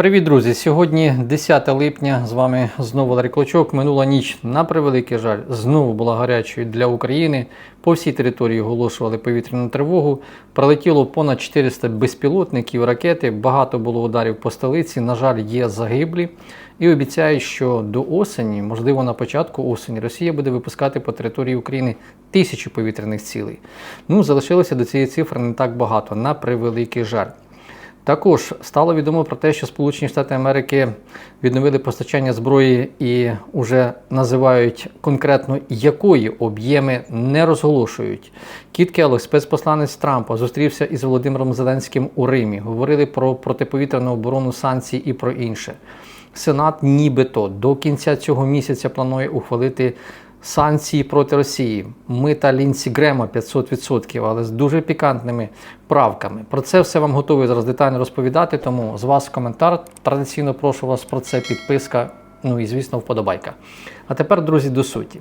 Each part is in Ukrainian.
Привіт, друзі! Сьогодні 10 липня. З вами знову Ларі Клочок. Минула ніч на превеликий жаль знову була гарячою для України. По всій території оголошували повітряну тривогу. Пролетіло понад 400 безпілотників, ракети. Багато було ударів по столиці. На жаль, є загиблі. І обіцяють, що до осені, можливо, на початку осені, Росія буде випускати по території України тисячі повітряних цілей. Ну, залишилося до цієї цифри не так багато, на превеликий жаль. Також стало відомо про те, що Сполучені Штати Америки відновили постачання зброї і вже називають конкретно якої об'єми не розголошують. Кіт Келлог, спецпосланець Трампа, зустрівся із Володимиром Зеленським у Римі. Говорили про протиповітряну оборону санкцій і про інше. Сенат нібито до кінця цього місяця планує ухвалити санкції проти Росії. Мита Лінсі Грема 500%, але з дуже пікантними правками. Про це все вам готовий зараз детально розповідати. Тому з вас коментар. Традиційно прошу вас про це підписка. Ну і звісно, вподобайка. А тепер, друзі, до суті.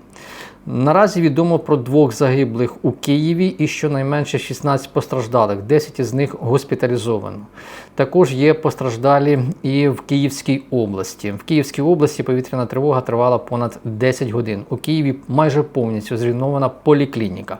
Наразі відомо про двох загиблих у Києві і щонайменше 16 постраждалих, 10 із них госпіталізовано. Також є постраждалі і в Київській області. В Київській області повітряна тривога тривала понад 10 годин. У Києві майже повністю зруйнована поліклініка.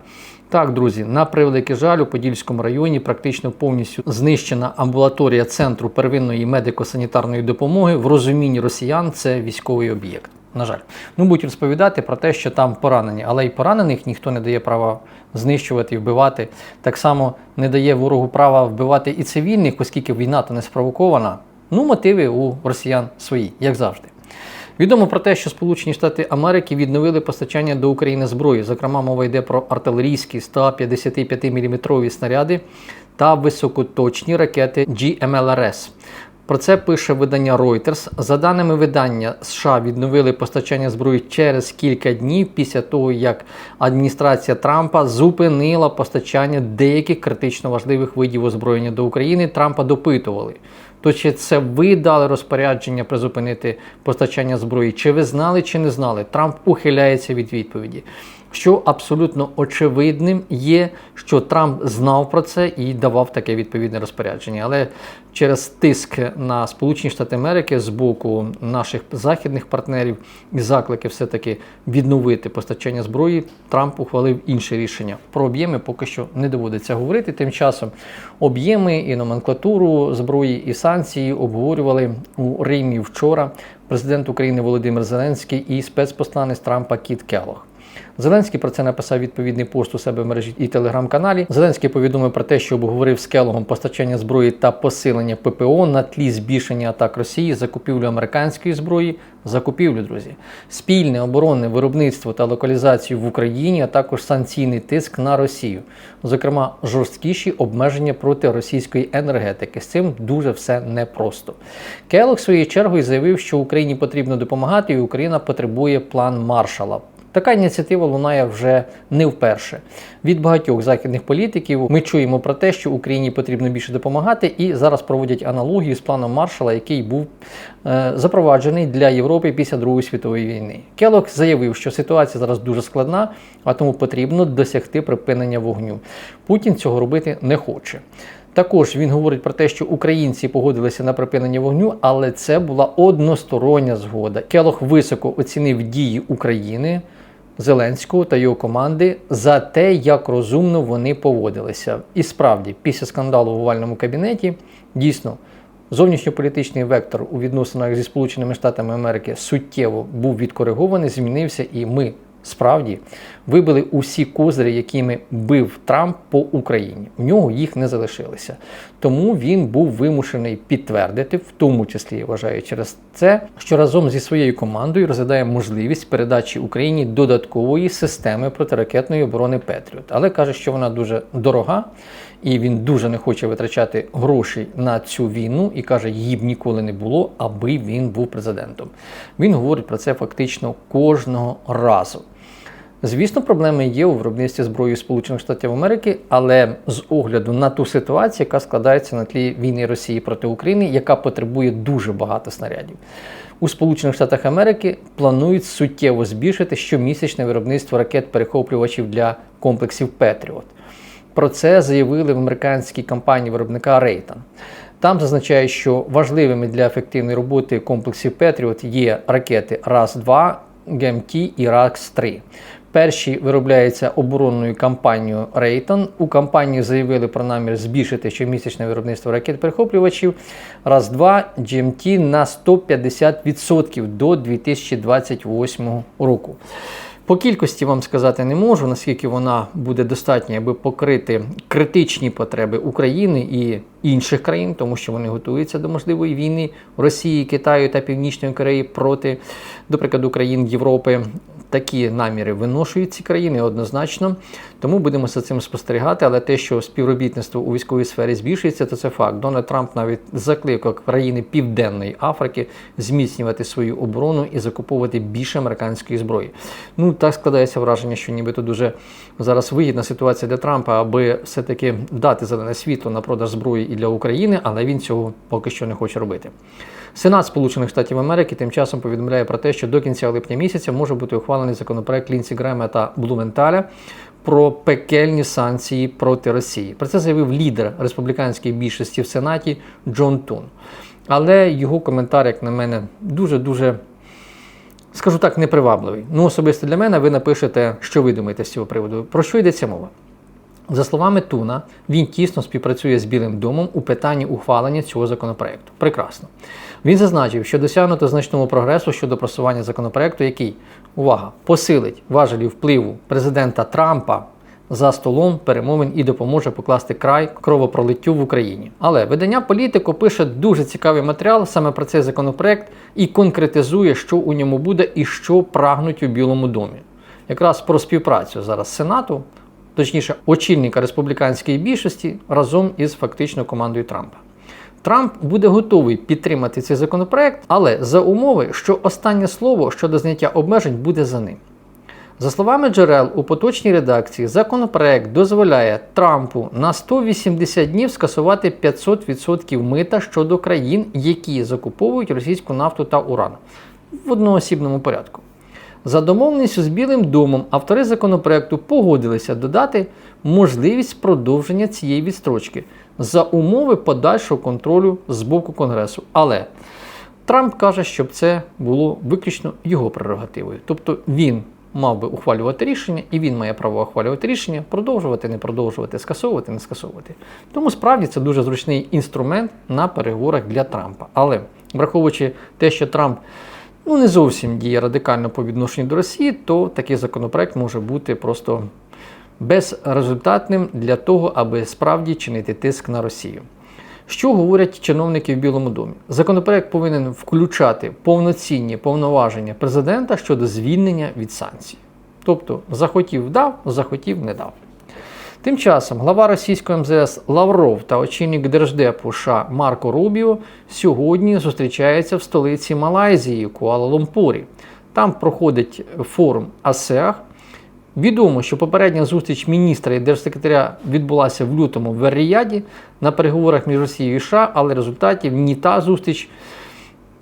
Так, друзі, на превеликий жаль, у Подільському районі практично повністю знищена амбулаторія центру первинної медико-санітарної допомоги. В розумінні росіян це військовий об'єкт. На жаль, ну будуть розповідати про те, що там поранені, але й поранених ніхто не дає права знищувати і вбивати. Так само не дає ворогу права вбивати і цивільних, оскільки війна то не спровокована. Ну, мотиви у росіян свої, як завжди. Відомо про те, що Сполучені Штати Америки відновили постачання до України зброї. Зокрема, мова йде про артилерійські 155 мм снаряди та високоточні ракети GMLRS. Про це пише видання Reuters. За даними видання, США відновили постачання зброї через кілька днів після того, як адміністрація Трампа зупинила постачання деяких критично важливих видів озброєння до України. Трампа допитували. То чи це ви дали розпорядження призупинити постачання зброї? Чи ви знали, чи не знали? Трамп ухиляється від відповіді. Що абсолютно очевидним є, що Трамп знав про це і давав таке відповідне розпорядження. Але через тиск на Сполучені Штати Америки з боку наших західних партнерів і заклики все-таки відновити постачання зброї, Трамп ухвалив інше рішення. Про об'єми поки що не доводиться говорити. Тим часом об'єми і номенклатуру зброї і санкції обговорювали у Римі вчора президент України Володимир Зеленський і спецпосланець Трампа Кіт Келлог. Зеленський про це написав відповідний пост у себе в мережі і телеграм-каналі. Зеленський повідомив про те, що обговорив з Келогом постачання зброї та посилення ППО на тлі збільшення атак Росії, закупівлю американської зброї, закупівлю, друзі, спільне оборонне виробництво та локалізацію в Україні, а також санкційний тиск на Росію, зокрема жорсткіші обмеження проти російської енергетики. З цим дуже все непросто. Келог своєю чергою заявив, що Україні потрібно допомагати, і Україна потребує план маршала. Така ініціатива лунає вже не вперше. Від багатьох західних політиків ми чуємо про те, що Україні потрібно більше допомагати, і зараз проводять аналогію з планом Маршала, який був е, запроваджений для Європи після Другої світової війни. Келок заявив, що ситуація зараз дуже складна, а тому потрібно досягти припинення вогню. Путін цього робити не хоче. Також він говорить про те, що українці погодилися на припинення вогню, але це була одностороння згода. Келох високо оцінив дії України. Зеленського та його команди за те, як розумно вони поводилися. І справді, після скандалу в овальному кабінеті, дійсно, зовнішньополітичний вектор у відносинах зі Сполученими Штатами Америки суттєво був відкоригований, змінився, і ми справді вибили усі козирі, якими бив Трамп по Україні. У нього їх не залишилося. Тому він був вимушений підтвердити, в тому числі я вважаю, через це, що разом зі своєю командою розглядає можливість передачі Україні додаткової системи протиракетної оборони Петріот. Але каже, що вона дуже дорога. І він дуже не хоче витрачати гроші на цю війну і каже, її б ніколи не було, аби він був президентом. Він говорить про це фактично кожного разу. Звісно, проблеми є у виробництві зброї Сполучених Штатів Америки, але з огляду на ту ситуацію, яка складається на тлі війни Росії проти України, яка потребує дуже багато снарядів. У Сполучених Штатах Америки планують суттєво збільшити щомісячне виробництво ракет-перехоплювачів для комплексів Петріот. Про це заявили в американській компанії виробника Raytheon. Там зазначає, що важливими для ефективної роботи комплексів Петріот є ракети РАС-2, ГМТ і РАКС-3. Перші виробляються оборонною компанією Рейтон. У компанії заявили про намір збільшити щомісячне виробництво ракет-перехоплювачів РАС-2 GMT на 150% до 2028 року. По кількості вам сказати не можу, наскільки вона буде достатня, аби покрити критичні потреби України і інших країн, тому що вони готуються до можливої війни Росії, Китаю та Північної Кореї проти, до прикладу, країн Європи. Такі наміри виношують ці країни однозначно, тому будемо за цим спостерігати. Але те, що співробітництво у військовій сфері збільшується, то це факт. Дональд Трамп навіть закликав країни Південної Африки зміцнювати свою оборону і закуповувати більше американської зброї. Ну так складається враження, що нібито дуже зараз вигідна ситуація для Трампа, аби все-таки дати зелене світло на продаж зброї і для України, але він цього поки що не хоче робити. Сенат Сполучених Штатів Америки тим часом повідомляє про те, що до кінця липня місяця може бути ухвалений законопроект Лінсі Грема та Блументаля про пекельні санкції проти Росії. Про це заявив лідер республіканської більшості в Сенаті Джон Тун. Але його коментар, як на мене, дуже-дуже. Скажу так, непривабливий. Ну, особисто для мене ви напишете, що ви думаєте з цього приводу. Про що йдеться мова? За словами Туна, він тісно співпрацює з Білим домом у питанні ухвалення цього законопроекту. Прекрасно. Він зазначив, що досягнуто значного прогресу щодо просування законопроекту, який, увага, посилить важелі впливу президента Трампа за столом перемовин і допоможе покласти край кровопролиттю в Україні. Але видання політико пише дуже цікавий матеріал саме про цей законопроект і конкретизує, що у ньому буде і що прагнуть у Білому домі. Якраз про співпрацю зараз Сенату точніше, очільника республіканської більшості разом із фактично командою Трампа. Трамп буде готовий підтримати цей законопроект, але за умови, що останнє слово щодо зняття обмежень буде за ним. За словами джерел у поточній редакції, законопроект дозволяє Трампу на 180 днів скасувати 500% мита щодо країн, які закуповують російську нафту та уран в одноосібному порядку. За домовленістю з Білим домом автори законопроекту погодилися додати можливість продовження цієї відстрочки за умови подальшого контролю з боку Конгресу. Але Трамп каже, щоб це було виключно його прерогативою. Тобто він мав би ухвалювати рішення, і він має право ухвалювати рішення, продовжувати, не продовжувати, скасовувати, не скасовувати. Тому справді це дуже зручний інструмент на переговорах для Трампа. Але враховуючи те, що Трамп ну, не зовсім діє радикально по відношенню до Росії, то такий законопроект може бути просто безрезультатним для того, аби справді чинити тиск на Росію. Що говорять чиновники в Білому домі? Законопроект повинен включати повноцінні повноваження президента щодо звільнення від санкцій. Тобто захотів дав, захотів не дав. Тим часом глава російської МЗС Лавров та очільник держдепу США Марко Рубіо сьогодні зустрічаються в столиці Малайзії Куала-Лумпурі. Там проходить форум АСЕАХ. Відомо, що попередня зустріч міністра і держсекретаря відбулася в лютому в Ріяді на переговорах між Росією і США, але результатів ні та зустріч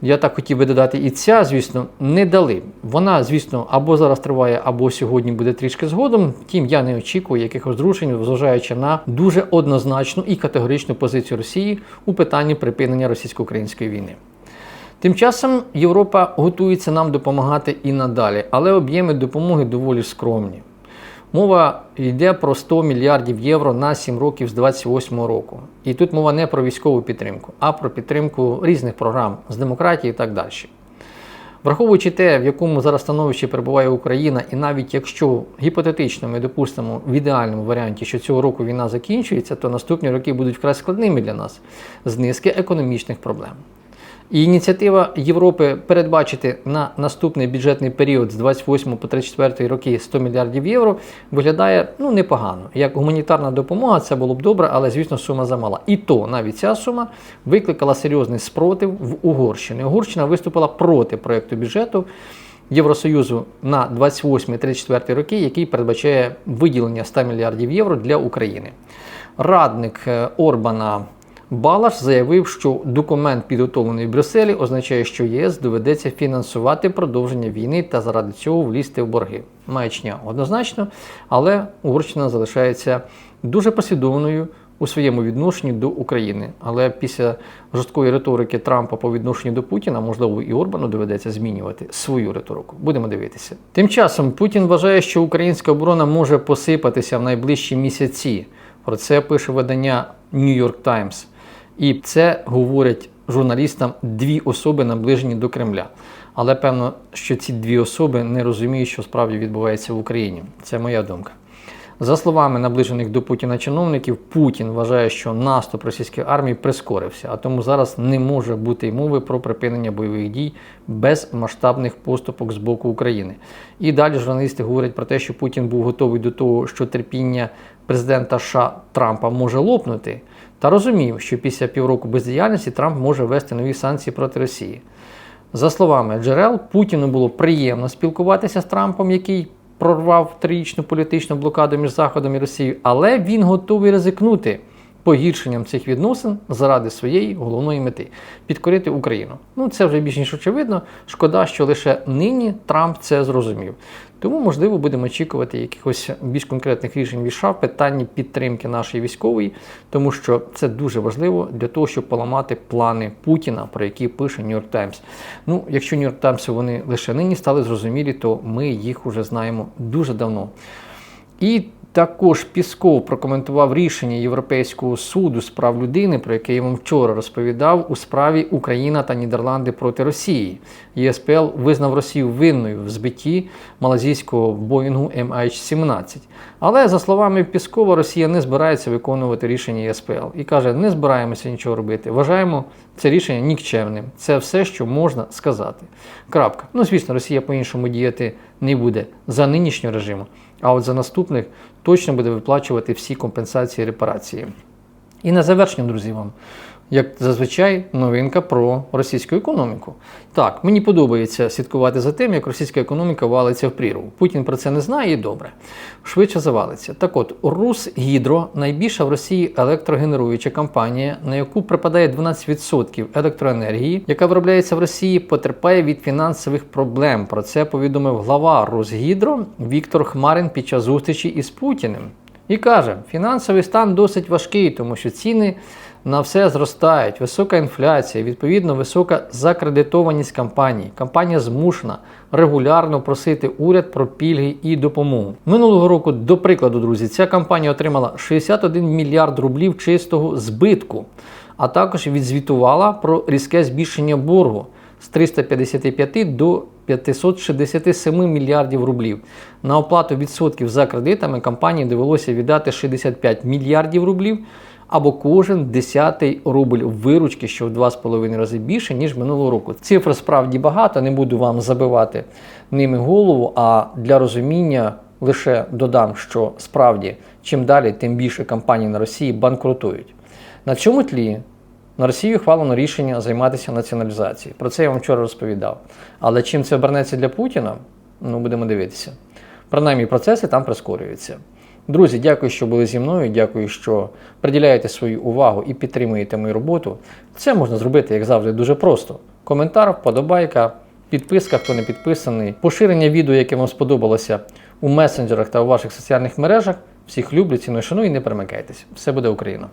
я так хотів би додати, і ця, звісно, не дали. Вона, звісно, або зараз триває, або сьогодні буде трішки згодом. Втім, я не очікую якихось зрушень, зважаючи на дуже однозначну і категоричну позицію Росії у питанні припинення російсько-української війни. Тим часом Європа готується нам допомагати і надалі, але об'єми допомоги доволі скромні. Мова йде про 100 мільярдів євро на 7 років з 28 року. І тут мова не про військову підтримку, а про підтримку різних програм з демократії і так далі. Враховуючи те, в якому зараз становищі перебуває Україна, і навіть якщо гіпотетично ми допустимо в ідеальному варіанті, що цього року війна закінчується, то наступні роки будуть вкрай складними для нас з низки економічних проблем. І ініціатива Європи передбачити на наступний бюджетний період з 28 по 34 роки 100 мільярдів євро виглядає ну непогано. Як гуманітарна допомога, це було б добре, але звісно сума замала. І то навіть ця сума викликала серйозний спротив в Угорщині. Угорщина виступила проти проєкту бюджету. Євросоюзу на 28-34 роки, який передбачає виділення 100 мільярдів євро для України. Радник е, Орбана Балаш заявив, що документ, підготовлений в Брюсселі, означає, що ЄС доведеться фінансувати продовження війни та заради цього влізти в борги. Маячня однозначно, але Угорщина залишається дуже послідовною у своєму відношенні до України. Але після жорсткої риторики Трампа по відношенню до Путіна, можливо, і Орбану доведеться змінювати свою риторику. Будемо дивитися. Тим часом Путін вважає, що українська оборона може посипатися в найближчі місяці. Про це пише видання New York Times. І це говорять журналістам дві особи, наближені до Кремля. Але певно, що ці дві особи не розуміють, що справді відбувається в Україні. Це моя думка. За словами наближених до Путіна чиновників, Путін вважає, що наступ російської армії прискорився, а тому зараз не може бути й мови про припинення бойових дій без масштабних поступок з боку України. І далі журналісти говорять про те, що Путін був готовий до того, що терпіння президента США Трампа може лопнути, та розумів, що після півроку бездіяльності Трамп може ввести нові санкції проти Росії. За словами джерел, Путіну було приємно спілкуватися з Трампом, який прорвав трирічну політичну блокаду між Заходом і Росією, але він готовий ризикнути погіршенням цих відносин заради своєї головної мети підкорити Україну. Ну це вже більш ніж очевидно. Шкода, що лише нині Трамп це зрозумів. Тому, можливо, будемо очікувати якихось більш конкретних рішень від США в питанні підтримки нашої військової, тому що це дуже важливо для того, щоб поламати плани Путіна, про які пише York Times. Ну, якщо York Times вони лише нині стали зрозумілі, то ми їх уже знаємо дуже давно. І також Пісков прокоментував рішення Європейського суду з прав людини, про яке я вам вчора розповідав, у справі Україна та Нідерланди проти Росії. ЄСПЛ визнав Росію винною в збитті малазійського Боїнгу MH17. Але за словами Піскова, Росія не збирається виконувати рішення ЄСПЛ і каже: не збираємося нічого робити. Вважаємо це рішення нікчемним. Це все, що можна сказати. Крапка. Ну, звісно, Росія по-іншому діяти не буде за нинішнього режиму, а от за наступних точно буде виплачувати всі компенсації і репарації. І на завершення, друзі, вам, як зазвичай, новинка про російську економіку. Так, мені подобається слідкувати за тим, як російська економіка валиться в прірву. Путін про це не знає і добре. Швидше завалиться. Так от, Русгідро найбільша в Росії електрогенеруюча компанія, на яку припадає 12% електроенергії, яка виробляється в Росії, потерпає від фінансових проблем. Про це повідомив глава Росгідро Віктор Хмарин під час зустрічі із Путіним. І каже, фінансовий стан досить важкий, тому що ціни на все зростають, висока інфляція, відповідно, висока закредитованість компаній. Компанія змушена регулярно просити уряд про пільги і допомогу. Минулого року, до прикладу, друзі, ця компанія отримала 61 мільярд рублів чистого збитку, а також відзвітувала про різке збільшення боргу з 355 до 567 мільярдів рублів. На оплату відсотків за кредитами компанії довелося віддати 65 мільярдів рублів або кожен десятий рубль виручки, що в 2,5 рази більше, ніж минулого року. Цифр справді багато, не буду вам забивати ними голову, а для розуміння лише додам, що справді чим далі, тим більше компаній на Росії банкрутують. На цьому тлі на Росії ухвалено рішення займатися націоналізацією. Про це я вам вчора розповідав. Але чим це обернеться для Путіна, ну будемо дивитися. Принаймні процеси там прискорюються. Друзі, дякую, що були зі мною. Дякую, що приділяєте свою увагу і підтримуєте мою роботу. Це можна зробити, як завжди, дуже просто. Коментар, вподобайка, підписка, хто не підписаний, поширення відео, яке вам сподобалося у месенджерах та у ваших соціальних мережах. Всіх люблю, ціную, шаную і не перемикайтесь. Все буде Україна!